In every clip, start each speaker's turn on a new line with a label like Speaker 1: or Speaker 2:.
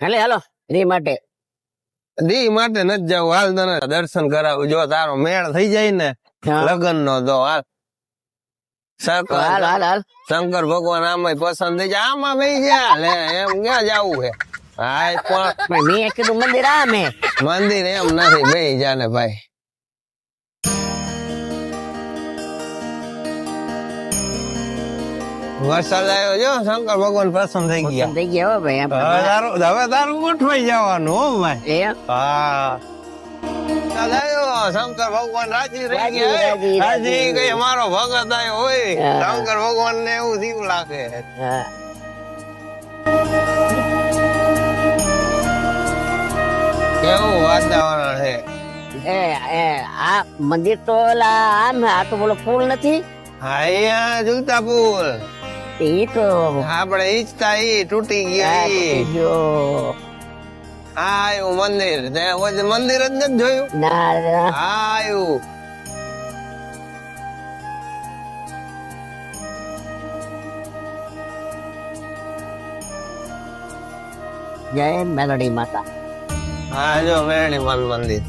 Speaker 1: હાલે હાલો. રી માટે.
Speaker 2: દી માટે ન જાવ હાલ તને દર્શન કરાવું. જો તારો મેળ થઈ જાય ને. લગ્ન નો તો હાલ. શંકર ભગવાન આમાં પસંદ થઈ જાય. આમાં ભાઈ ગયા લે એમ ક્યાં જવું છે? હા પણ
Speaker 1: પણ મેં કીધું મંદિર આ મેં
Speaker 2: મંદિર એમ નથી. ભાઈ જાને ભાઈ. વરસાદ આવ્યો જો શંકર ભગવાન પ્રસન્ન થઈ ગયા.
Speaker 1: થઈ ગયા હો ભાઈ
Speaker 2: હવે તારું હવે તારું ગોઠવાઈ જવાનું હો ભાઈ. હા. શંકર ભગવાન રાજી રહી ગયા
Speaker 1: રાજી,
Speaker 2: હે.
Speaker 1: રાજી.
Speaker 2: રાજી. કઈ અમારો ભગત આવ્યો હોય. શંકર ભગવાન ને એવું થયું લાગે.
Speaker 1: હા.
Speaker 2: કેવું વાતાવરણ છે?
Speaker 1: એ એ આ મંદિર તો ઓલા આમ આ તો બોલો ફૂલ નથી?
Speaker 2: હા અહીંયા જુલતા પુલ
Speaker 1: એ તો
Speaker 2: તૂટી ગયા
Speaker 1: આ
Speaker 2: ઈ.
Speaker 1: જો
Speaker 2: હા મંદિર. તે ઓજે મંદિર જ નથી જોયું?
Speaker 1: ના ના. જય મેલડી માતા.
Speaker 2: હા જો મેરણી માલ મંદિર.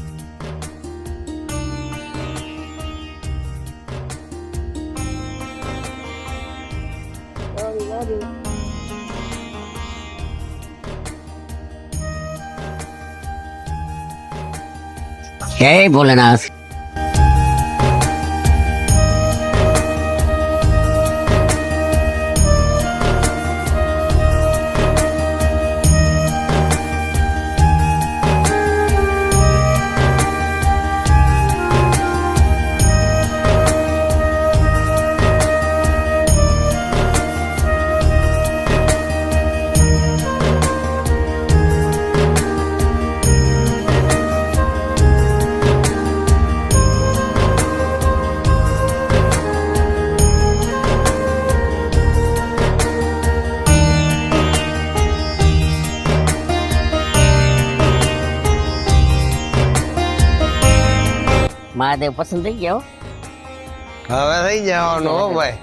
Speaker 1: જય ભોલેનાથ મહાદેવ પસંદ થઈ ગયો
Speaker 2: હવે થઈ જવાનું ભાઈ.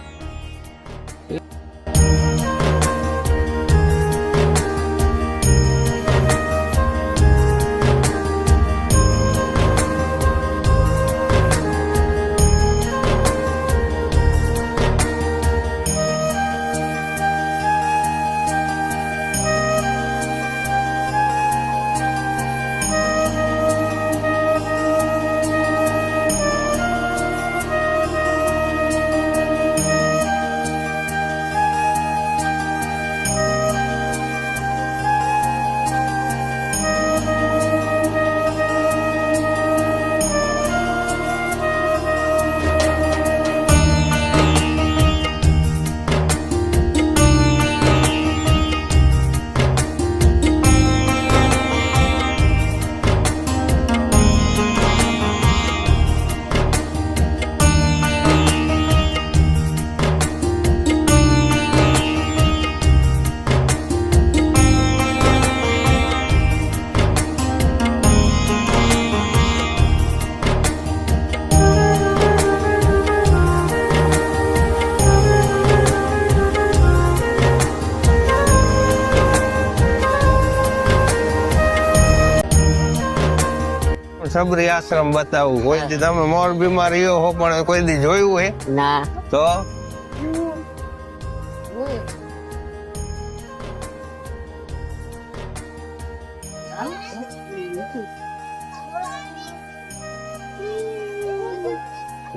Speaker 2: સબરી આશ્રમ બતાવું. કોઈ દી તમે મોરબી માં રહ્યો હો પણ કોઈ દી જોયું હે?
Speaker 1: ના.
Speaker 2: તો?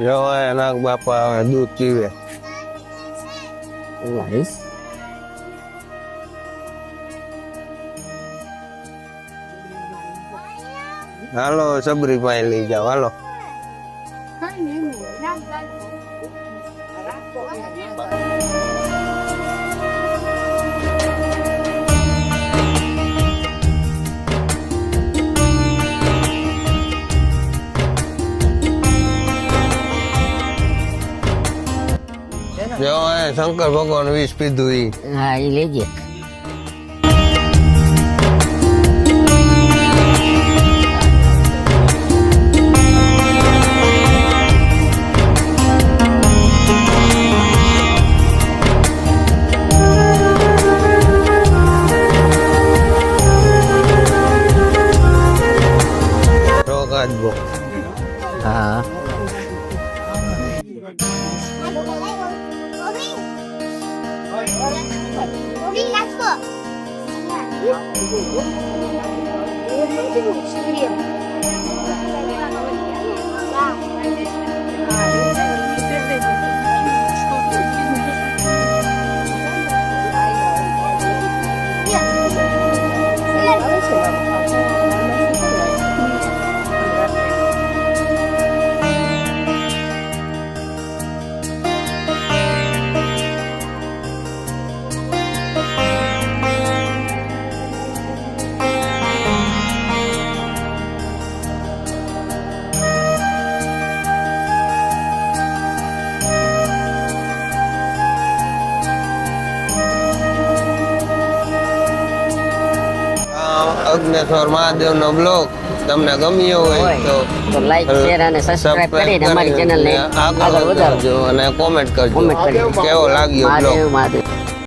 Speaker 2: જો નાગ બાપા દૂધ પીવે. હાલો સબરી પાસે લઈ જાઓ હાલો. જો શંકર ભગવાન વિષ પીધું
Speaker 1: હા એ લેજે.
Speaker 2: scrapbook. Ha? Obrigado. Agneshwar Mahadev નો બ્લોગ તમને ગમ્યો હોય તો
Speaker 1: લાઈક શેર અને સબસ્ક્રાઇબ કરીને અમારી ચેનલને
Speaker 2: આગળ
Speaker 1: વધારજો
Speaker 2: અને કોમેન્ટ કરજો. કેવો લાગ્યો બ્લોગ